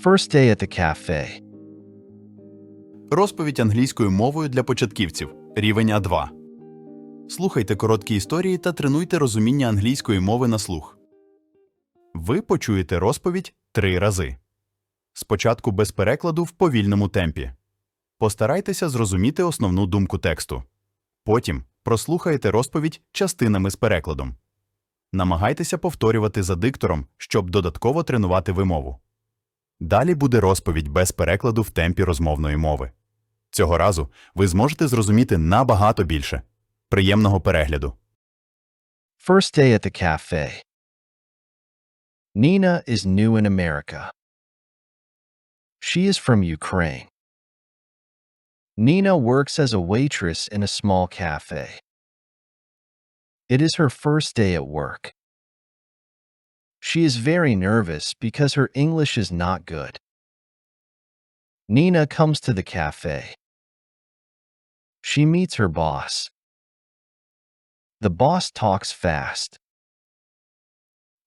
First day at the cafe. Розповідь англійською мовою для початківців. Рівень А2. Слухайте короткі історії та тренуйте розуміння англійської мови на слух. Ви почуєте розповідь три рази. Спочатку без перекладу в повільному темпі. Постарайтеся зрозуміти основну думку тексту. Потім прослухайте розповідь частинами з перекладом. Намагайтеся повторювати за диктором, щоб додатково тренувати вимову. Далі буде розповідь без перекладу в темпі розмовної мови. Цього разу ви зможете зрозуміти набагато більше. Приємного перегляду. First day at the cafe. Nina is new in America. She is from Ukraine. Nina works as a waitress in a small cafe. It is her first day at work. She is very nervous because her English is not good. Nina comes to the cafe. She meets her boss. The boss talks fast.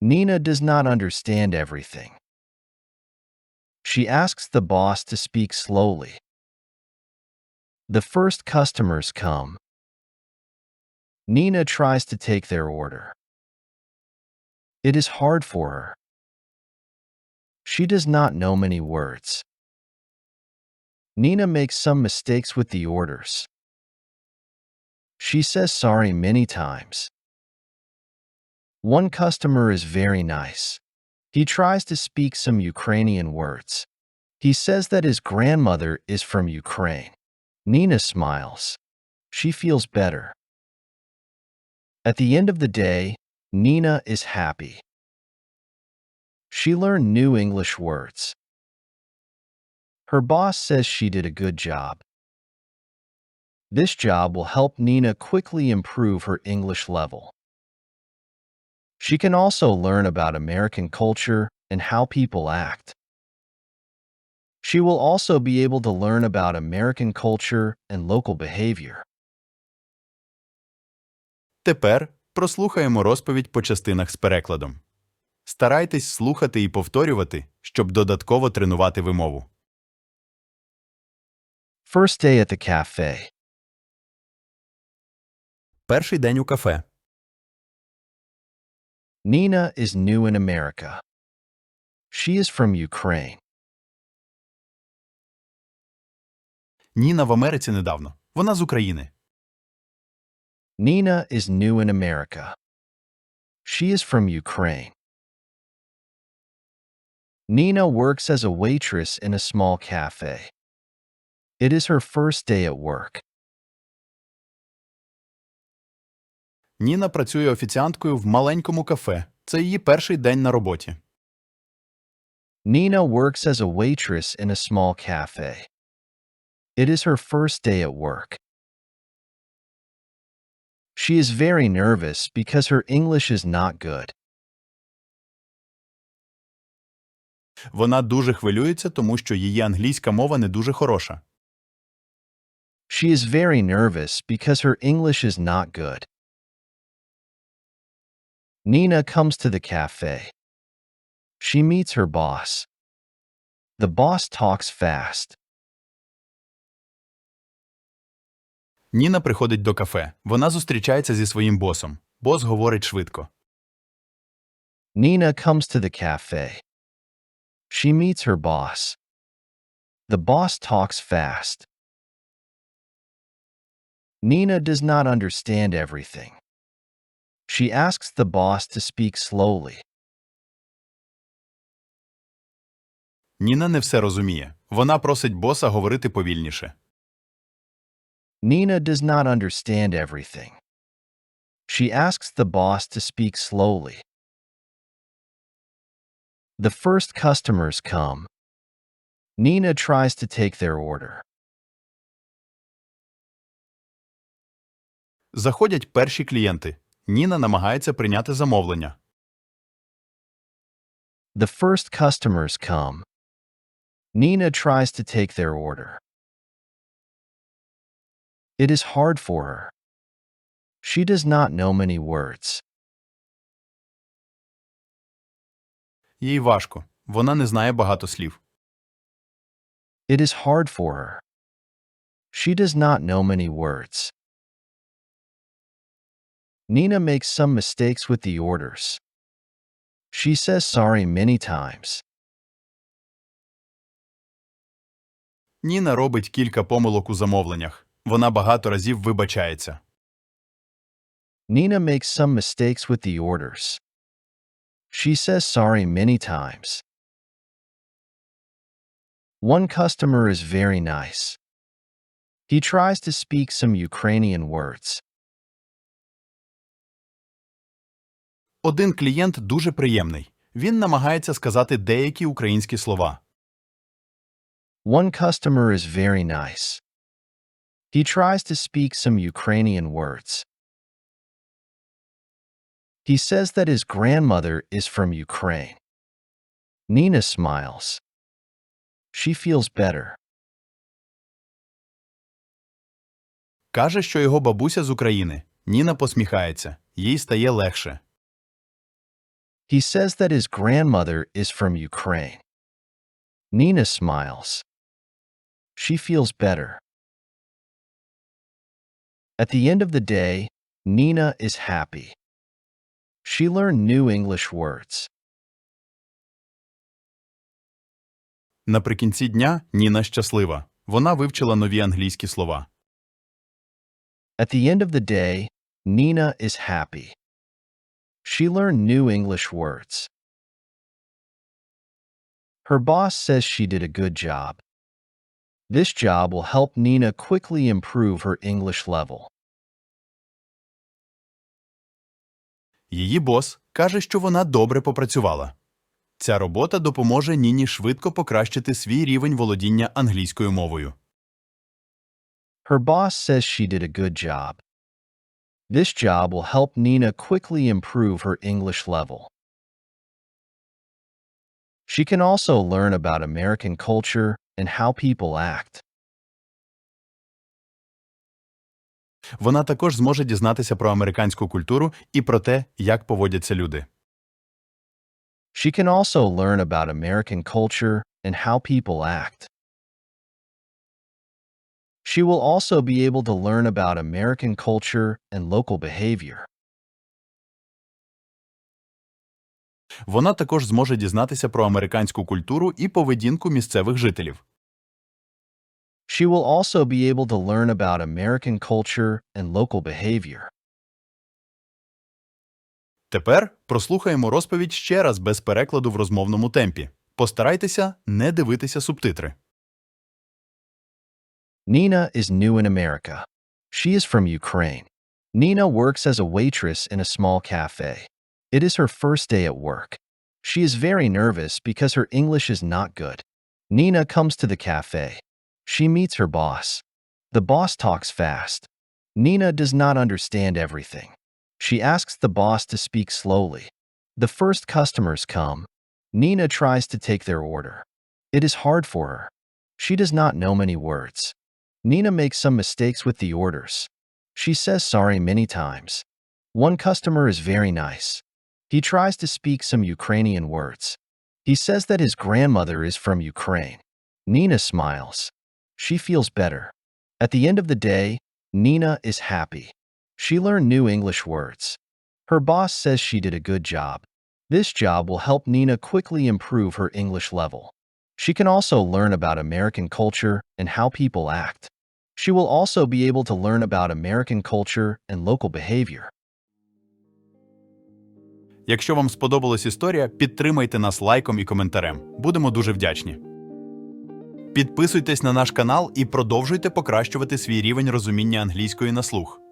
Nina does not understand everything. She asks the boss to speak slowly. The first customers come. Nina tries to take their order. It is hard for her. She does not know many words. Nina makes some mistakes with the orders. She says sorry many times. One customer is very nice. He tries to speak some Ukrainian words. He says that his grandmother is from Ukraine. Nina smiles. She feels better. At the end of the day, Nina is happy. She learned new English words. Her boss says she did a good job. This job will help Nina quickly improve her English level. She can also learn about American culture and how people act. She will also be able to learn about American culture and local behavior. Тепер прослухаємо розповідь по частинах з перекладом. Старайтесь слухати і повторювати, щоб додатково тренувати вимову. First day at the cafe. Перший день у кафе. Nina is new in America. She is from Ukraine. Ніна в Америці недавно. Вона з України. Nina is new in America. She is from Ukraine. Nina works as a waitress in a small cafe. It is her first day at work. Ніна працює офіціанткою в маленькому кафе. Це її перший день на роботі. Nina works as a waitress in a small cafe. It is her first day at work. She is very nervous because her English is not good. Вона дуже хвилюється, тому що її англійська мова не дуже хороша. She is very nervous because her English is not good. Nina comes to the cafe. She meets her boss. The boss talks fast. Ніна приходить до кафе. Вона зустрічається зі своїм босом. Бос говорить швидко. Nina comes to the cafe. She meets her boss. The boss talks fast. Nina does not understand everything. She asks the boss to speak slowly. Ніна не все розуміє. Вона просить боса говорити повільніше. Nina does not understand everything. She asks the boss to speak slowly. The first customers come. Nina tries to take their order. Заходять перші клієнти. Ніна намагається прийняти замовлення. The first customers come. Nina tries to take their order. It is hard for her. She does not know many words. Їй важко. Вона не знає багато слів. It is hard for her. She does not know many words. Nina makes some mistakes with the orders. She says sorry many times. Ніна робить кілька помилок у замовленнях. Вона багато разів вибачається. Nina makes some mistakes with the orders. She says sorry many times. One customer is very nice. He tries to speak some Ukrainian words. Один клієнт дуже приємний. Він намагається сказати деякі українські слова. One customer is very nice. He tries to speak some Ukrainian words. He says that his grandmother is from Ukraine. Nina smiles. She feels better. Каже, що його бабуся з України. Ніна посміхається. Їй стає легше. He says that his grandmother is from Ukraine. Nina smiles. She feels better. At the end of the day, Nina is happy. She learned new English words. Наприкінці дня Ніна щаслива. Вона вивчила нові англійські слова. At the end of the day, Nina is happy. She learned new English words. Her boss says she did a good job. This job will help Nina quickly improve her English level. Її бос каже, що вона добре попрацювала. Ця робота допоможе Ніні швидко покращити свій рівень володіння англійською мовою. Her boss says she did a good job. This job will help Nina quickly improve her English level. She can also learn about American culture and how people act. Вона також зможе дізнатися про американську культуру і про те, як поводяться люди. She can also learn about American culture and how people act. She will also be able to learn about American culture and local behavior. Вона також зможе дізнатися про американську культуру і поведінку місцевих жителів. She will also be able to learn about American culture and local behavior. Тепер прослухаємо розповідь ще раз без перекладу в розмовному темпі. Постарайтеся не дивитися субтитри. Nina is new in America. She is from Ukraine. Nina works as a waitress in a small cafe. It is her first day at work. She is very nervous because her English is not good. Nina comes to the cafe. She meets her boss. The boss talks fast. Nina does not understand everything. She asks the boss to speak slowly. The first customers come. Nina tries to take their order. It is hard for her. She does not know many words. Nina makes some mistakes with the orders. She says sorry many times. One customer is very nice. He tries to speak some Ukrainian words. He says that his grandmother is from Ukraine. Nina smiles. She feels better. At the end of the day, Nina is happy. She learned new English words. Her boss says she did a good job. This job will help Nina quickly improve her English level. She can also learn about American culture and how people act. She will also be able to learn about American culture and local behavior. Якщо вам сподобалась історія, підтримайте нас лайком і коментарем. Будемо дуже вдячні. Підписуйтесь на наш канал і продовжуйте покращувати свій рівень розуміння англійської на слух.